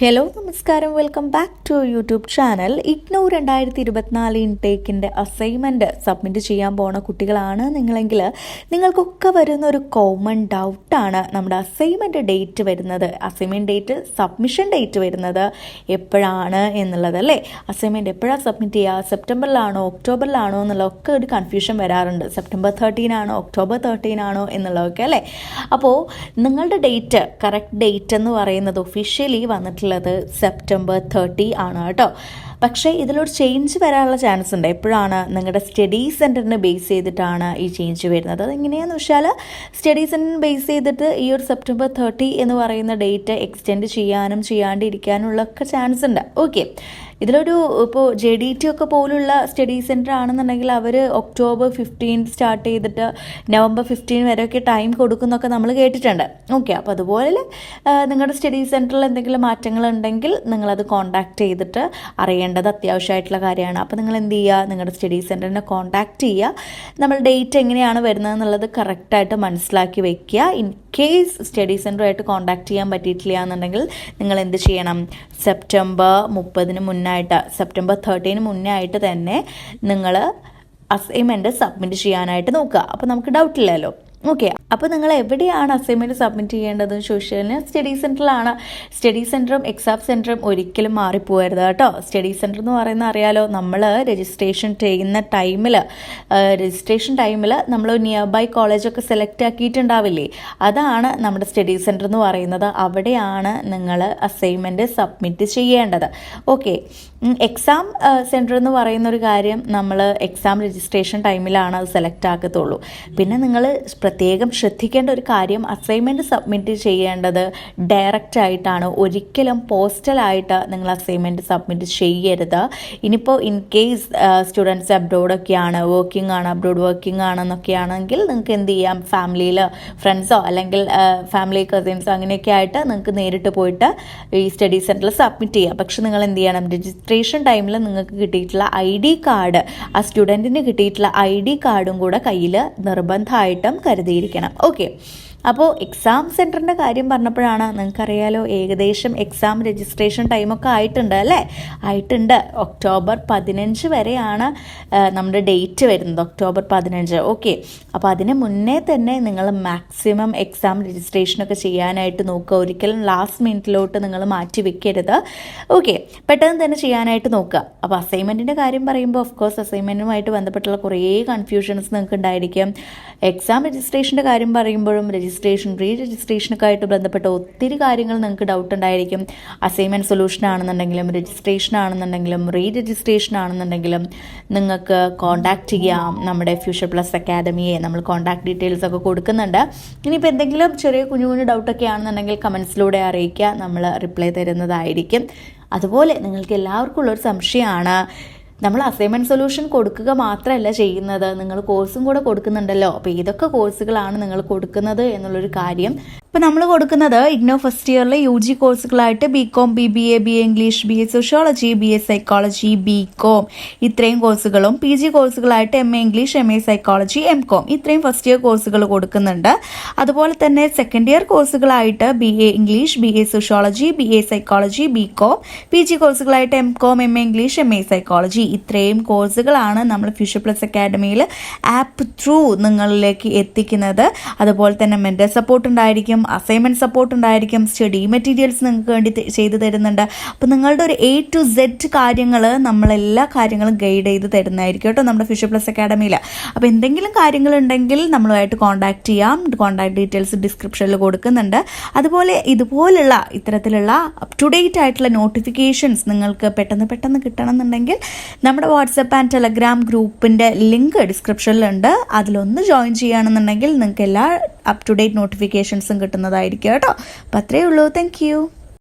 Hello നമസ്കാരം. Welcome back to YouTube channel IGNOU രണ്ടായിരത്തി ഇരുപത്തിനാല് ഇൻടേക്കിന്റെ അസൈൻമെന്റ് സബ്മിറ്റ് ചെയ്യാൻ പോണ കുട്ടികളാണ് നിങ്ങളെങ്കിൽ നിങ്ങൾക്കൊക്കെ വരുന്ന ഒരു കോമൺ ഡൗട്ടാണ് നമ്മുടെ അസൈൻമെന്റ് ഡേറ്റ് വരുന്നത്. അസൈൻമെന്റ് ഡേറ്റ് സബ്മിഷൻ ഡേറ്റ് വരുന്നത് എപ്പോഴാണ് എന്നുള്ളത് അല്ലേ? അസൈൻമെന്റ് എപ്പോഴാണ് സബ്മിറ്റ് ചെയ്യുക സെപ്റ്റംബറിലാണോ ഒക്ടോബറിലാണോ എന്നുള്ളതൊക്കെ ഒരു കൺഫ്യൂഷൻ വരാറുണ്ട്. സെപ്റ്റംബർ തേർട്ടീൻ ആണോ ഒക്ടോബർ തേർട്ടീൻ ആണോ എന്നുള്ളതൊക്കെ അല്ലേ? അപ്പോൾ നിങ്ങളുടെ ഡേറ്റ് കറക്റ്റ് ഡേറ്റ് എന്ന് പറയുന്നത് ഒഫീഷ്യലി വന്നിട്ടുള്ളത് സെപ്റ്റംബർ തേർട്ടി ആണ് കേട്ടോ. പക്ഷേ ഇതിലൊരു ചേഞ്ച് വരാനുള്ള ചാൻസ് ഉണ്ട്. എപ്പോഴാണ് നിങ്ങളുടെ സ്റ്റഡി സെന്ററിനെ ബേസ് ചെയ്തിട്ടാണ് ഈ ചേഞ്ച് വരുന്നത്? അതെങ്ങനെയാണെന്ന് വെച്ചാൽ സ്റ്റഡി സെന്ററിനെ ബേസ് ചെയ്തിട്ട് ഈ ഒരു സെപ്റ്റംബർ തേർട്ടി എന്ന് പറയുന്ന ഡേറ്റ് എക്സ്റ്റെൻഡ് ചെയ്യാനും ചെയ്യാണ്ടിരിക്കാനുള്ള ഒക്കെ ചാൻസ് ഉണ്ട്. ഓക്കെ ഇതിലൊരു ഇപ്പോൾ ജെ ഡി ടി ഒക്കെ പോലുള്ള സ്റ്റഡി സെന്റർ ആണെന്നുണ്ടെങ്കിൽ അവർ ഒക്ടോബർ ഫിഫ്റ്റീൻ സ്റ്റാർട്ട് ചെയ്തിട്ട് നവംബർ ഫിഫ്റ്റീൻ വരെയൊക്കെ ടൈം കൊടുക്കുന്നൊക്കെ നമ്മൾ കേട്ടിട്ടുണ്ട്. ഓക്കെ അപ്പോൾ അതുപോലെ നിങ്ങളുടെ സ്റ്റഡി സെന്ററിൽ എന്തെങ്കിലും മാറ്റങ്ങൾ ഉണ്ടെങ്കിൽ നിങ്ങളത് കോൺടാക്ട് ചെയ്തിട്ട് അറിയേണ്ടത് അത്യാവശ്യമായിട്ടുള്ള കാര്യമാണ്. അപ്പോൾ നിങ്ങൾ എന്ത് ചെയ്യുക? നിങ്ങളുടെ സ്റ്റഡി സെന്ററിനെ കോൺടാക്ട് ചെയ്യുക. നമ്മൾ ഡേറ്റ് എങ്ങനെയാണ് വരുന്നത് എന്നുള്ളത് കറക്റ്റായിട്ട് മനസ്സിലാക്കി വയ്ക്കുക ഇൻ കേസ് സ്റ്റഡി സെന്ററുമായിട്ട് കോൺടാക്ട് ചെയ്യാൻ പറ്റിയിട്ടില്ല എന്നുണ്ടെങ്കിൽ നിങ്ങൾ എന്ത് ചെയ്യണം? സെപ്റ്റംബർ മുപ്പതിന് മുന്നായിട്ട് സെപ്റ്റംബർ തേർട്ടീന് മുന്നേ ആയിട്ട് തന്നെ നിങ്ങൾ അസൈൻമെന്റ് സബ്മിറ്റ് ചെയ്യാനായിട്ട് നോക്കുക. അപ്പോൾ നമുക്ക് ഡൗട്ടില്ലല്ലോ ഓക്കെ അപ്പോൾ നിങ്ങൾ എവിടെയാണ് അസൈൻമെന്റ് സബ്മിറ്റ് ചെയ്യേണ്ടത്? ചോദിച്ചാൽ സ്റ്റഡി സെന്ററിലാണ് സ്റ്റഡി സെന്ററും എക്സാം സെന്ററും ഒരിക്കലും മാറിപ്പോകരുത് കേട്ടോ. സ്റ്റഡി സെന്റർ എന്ന് പറയുന്ന അറിയാലോ നമ്മൾ രജിസ്ട്രേഷൻ ചെയ്യുന്ന ടൈമിൽ രജിസ്ട്രേഷൻ ടൈമിൽ നമ്മൾ നിയർ ബൈ കോളേജൊക്കെ സെലക്ട് ആക്കിയിട്ടുണ്ടാവില്ലേ? അതാണ് നമ്മുടെ സ്റ്റഡി സെന്റർ എന്ന് പറയുന്നത്. അവിടെയാണ് നിങ്ങൾ അസൈൻമെന്റ് സബ്മിറ്റ് ചെയ്യേണ്ടത്. ഓക്കെ എക്സാം സെന്റർ എന്ന് പറയുന്ന ഒരു കാര്യം നമ്മൾ എക്സാം രജിസ്ട്രേഷൻ ടൈമിലാണ് അത് സെലക്ട് ആക്കത്തുള്ളൂ. പിന്നെ നിങ്ങൾ പ്രത്യേകം ശ്രദ്ധിക്കേണ്ട ഒരു കാര്യം അസൈൻമെന്റ് സബ്മിറ്റ് ചെയ്യേണ്ടത് ഡയറക്റ്റ് ആയിട്ടാണ്. ഒരിക്കലും പോസ്റ്റലായിട്ട് നിങ്ങൾ അസൈൻമെന്റ് സബ്മിറ്റ് ചെയ്യരുത്. ഇനിയിപ്പോൾ ഇൻ കേസ് സ്റ്റുഡൻസ് അബ്രോഡൊക്കെയാണ് വർക്കിംഗ് ആണ് അബ്രോഡ് വർക്കിംഗ് ആണെന്നൊക്കെ ആണെങ്കിൽ നിങ്ങൾക്ക് എന്ത് ചെയ്യാം? ഫാമിലിയിൽ ഫ്രണ്ട്സോ അല്ലെങ്കിൽ ഫാമിലി കസിൻസോ അങ്ങനെയൊക്കെ ആയിട്ട് നിങ്ങൾക്ക് നേരിട്ട് പോയിട്ട് ഈ സ്റ്റഡി സെന്ററിൽ സബ്മിറ്റ് ചെയ്യാം. പക്ഷെ നിങ്ങൾ എന്ത് ചെയ്യണം? രജിസ്ട്രേഷൻ ടൈമിൽ നിങ്ങൾക്ക് കിട്ടിയിട്ടുള്ള ഐ ഡി കാർഡ് ആ സ്റ്റുഡന്റിന് കിട്ടിയിട്ടുള്ള ഐ ഡി കാർഡും കൂടെ കയ്യിൽ നിർബന്ധമായിട്ടും കരുതിയിരിക്കണം. ഓക്കെ അപ്പോൾ എക്സാം സെന്ററിന്റെ കാര്യം പറഞ്ഞപ്പോഴാണ് നിങ്ങൾക്കറിയാലോ ഏകദേശം എക്സാം രജിസ്ട്രേഷൻ ടൈമൊക്കെ ആയിട്ടുണ്ട് അല്ലേ? ആയിട്ടുണ്ട്. ഒക്ടോബർ പതിനഞ്ച് വരെയാണ് നമ്മുടെ ഡേറ്റ് വരുന്നത്. ഒക്ടോബർ പതിനഞ്ച്. ഓക്കെ അപ്പോൾ അതിന് മുന്നേ തന്നെ നിങ്ങൾ മാക്സിമം എക്സാം രജിസ്ട്രേഷനൊക്കെ ചെയ്യാനായിട്ട് നോക്കുക. ഒരിക്കലും ലാസ്റ്റ് മിനിറ്റിലോട്ട് നിങ്ങൾ മാറ്റി വെക്കരുത്. ഓക്കെ പെട്ടെന്ന് തന്നെ ചെയ്യാനായിട്ട് നോക്കുക. അപ്പോൾ അസൈൻമെന്റിന്റെ കാര്യം പറയുമ്പോൾ ഓഫ് കോഴ്സ് അസൈൻമെന്റുമായിട്ട് ബന്ധപ്പെട്ടുള്ള കുറേ കൺഫ്യൂഷൻസ് നിങ്ങൾക്ക് ഉണ്ടായിരിക്കും എക്സാം രജിസ്ട്രേഷന്റെ കാര്യം പറയുമ്പോഴും റീ രജിസ്ട്രേഷനൊക്കെ ആയിട്ട് ബന്ധപ്പെട്ട ഒത്തിരി കാര്യങ്ങൾ നിങ്ങൾക്ക് ഡൗട്ട് ഉണ്ടായിരിക്കും. അസൈൻമെന്റ് സൊല്യൂഷൻ ആണെന്നുണ്ടെങ്കിലും രജിസ്ട്രേഷൻ ആണെന്നുണ്ടെങ്കിലും റീ രജിസ്ട്രേഷൻ ആണെന്നുണ്ടെങ്കിലും നിങ്ങൾക്ക് കോൺടാക്റ്റ് ചെയ്യാം. നമ്മുടെ ഫ്യൂച്ചർ പ്ലസ് അക്കാദമിയെ നമ്മൾ കോൺടാക്ട് ഡീറ്റെയിൽസ് ഒക്കെ കൊടുക്കുന്നുണ്ട്. ഇനിയിപ്പോൾ എന്തെങ്കിലും ചെറിയ കുഞ്ഞു കുഞ്ഞു ഡൗട്ടൊക്കെ ആണെന്നുണ്ടെങ്കിൽ കമൻസിലൂടെ അറിയിക്കുക. നമ്മൾ റിപ്ലൈ തരുന്നതായിരിക്കും. അതുപോലെ നിങ്ങൾക്ക് എല്ലാവർക്കും ഉള്ളൊരു സംശയമാണ്. നമ്മൾ അസൈൻമെന്റ് സൊല്യൂഷൻ കൊടുക്കുക മാത്രമല്ല ചെയ്യുന്നത്. നിങ്ങൾ കോഴ്സും കൂടെ കൊടുക്കുന്നുണ്ടല്ലോ. അപ്പോൾ ഏതൊക്കെ കോഴ്സുകളാണ് നിങ്ങൾ കൊടുക്കുന്നത് എന്നുള്ളൊരു കാര്യം. ഇപ്പോൾ നമ്മൾ കൊടുക്കുന്നത് ഇഗ്നോ ഫസ്റ്റ് ഇയറിലെ U G കോഴ്സുകളായിട്ട് B com B B A B A English B A sociology B A psychology B com ഇത്രയും കോഴ്സുകളും P G കോഴ്സുകളായിട്ട് M A English M A psychology M com ഇത്രയും ഫസ്റ്റ് ഇയർ കോഴ്സുകൾ കൊടുക്കുന്നുണ്ട്. അതുപോലെ തന്നെ second year കോഴ്സുകളായിട്ട് B A English B A sociology B A psychology B com P G കോഴ്സുകളായിട്ട് M com M A English M A psychology ഇത്രയും കോഴ്സുകളാണ് നമ്മൾ future plus അക്കാഡമിയിൽ app through നിങ്ങളിലേക്ക് എത്തിക്കുന്നത്. അതുപോലെ തന്നെ മെന്റൽ സപ്പോർട്ട് ഉണ്ടായിരിക്കും അസൈൻമെന്റ് സപ്പോർട്ട് ഉണ്ടായിരിക്കും സ്റ്റഡി മെറ്റീരിയൽസ് നിങ്ങൾക്ക് വേണ്ടി ചെയ്തു തരുന്നുണ്ട്. അപ്പോൾ നിങ്ങളുടെ ഒരു എ ടു സെഡ് കാര്യങ്ങൾ നമ്മളെല്ലാ കാര്യങ്ങളും ഗൈഡ് ചെയ്ത് തരുന്നതായിരിക്കും കേട്ടോ നമ്മുടെ ഫ്യൂഷർ പ്ലസ് അക്കാഡമിയിൽ അപ്പോൾ എന്തെങ്കിലും കാര്യങ്ങളുണ്ടെങ്കിൽ നമ്മളുമായിട്ട് കോൺടാക്ട് ചെയ്യാം. കോൺടാക്ട് ഡീറ്റെയിൽസ് ഡിസ്ക്രിപ്ഷനിൽ കൊടുക്കുന്നുണ്ട്. അതുപോലെ ഇതുപോലുള്ള ഇത്തരത്തിലുള്ള അപ് ടു ഡേറ്റ് ആയിട്ടുള്ള നോട്ടിഫിക്കേഷൻസ് നിങ്ങൾക്ക് പെട്ടെന്ന് പെട്ടെന്ന് കിട്ടണമെന്നുണ്ടെങ്കിൽ നമ്മുടെ വാട്സപ്പ് ആൻഡ് ടെലഗ്രാം ഗ്രൂപ്പിന്റെ ലിങ്ക് ഡിസ്ക്രിപ്ഷനിലുണ്ട്. അതിലൊന്ന് ജോയിൻ ചെയ്യുകയാണെന്നുണ്ടെങ്കിൽ നിങ്ങൾക്ക് എല്ലാ അപ് ടു ഡേറ്റ് നോട്ടിഫിക്കേഷൻസും കിട്ടുന്നതായിരിക്കും കേട്ടോ. അപ്പോൾ അത്രയേ ഉള്ളൂ. താങ്ക്